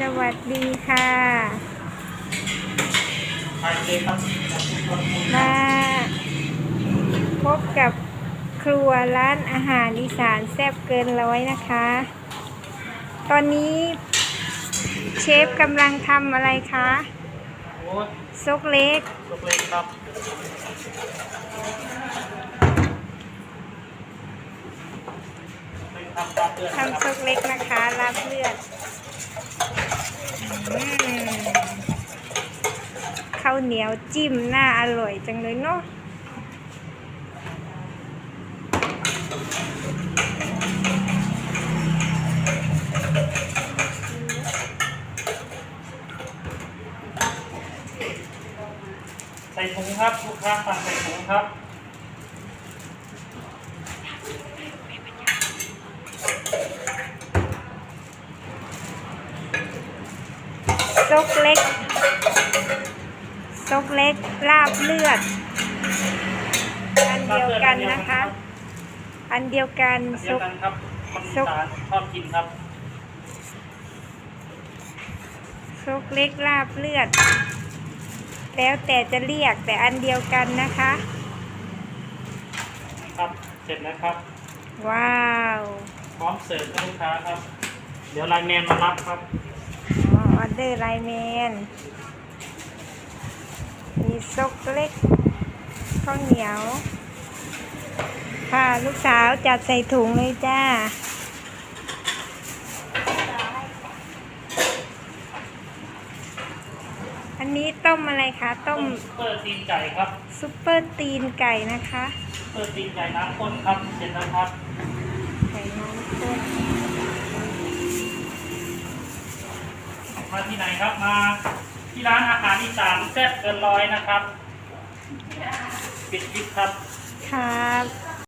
สวัสดีค่ะไปเลยครับมาพบกับครัวร้านอาหารอีสานแซ่บเกินร้อยนะคะ ตอนนี้เชฟกำลังทำอะไรคะโอ้ยซกเล็กยกเล็กครับเป็นทำตามเตือนนะคทำรับซกเล็กนะคะลาบเลือดอืมข้าวเหนียวจิ้มน่าอร่อยจังเลยเนาะใส่ถุงครับลูกค้าสั่งใส่ถุงครับซกเล็ก ซกเล็กลาบเลือด อันเดียวกันนะคะ อันเดียวกันอันซเดียวก กันครับคนอีสานชอบกินครับซกเล็กลาบเลือด แล้วแต่จะเรียกแต่อันเดียวกันนะคะ ครับ เสร็จแล้วครับ ว้าวพร้อมเสิร์ฟให้ลูกค้าครับ เดี๋ยวไลน์แมนมารับครับ อ๋อออเดอร์ไลน์แมนมี ซกเล็กข้าวเหนียว ค่ะลูกสาวจัดใส่ถุงเลยจ้าอันนี้ต้มอะไรคะต้มเปิดตีนไก่ครับซุปเปอร์ตีนไก่นะคะเปิดตีนไก่น้ำข้นครับเสร็จแล้วครับไก่น้ำข้นมาที่ไหนครับมา ที่ร้านอาหารอีสานแซ่บเกินร้อยนะครับ ปิดคลิปครับ ครับ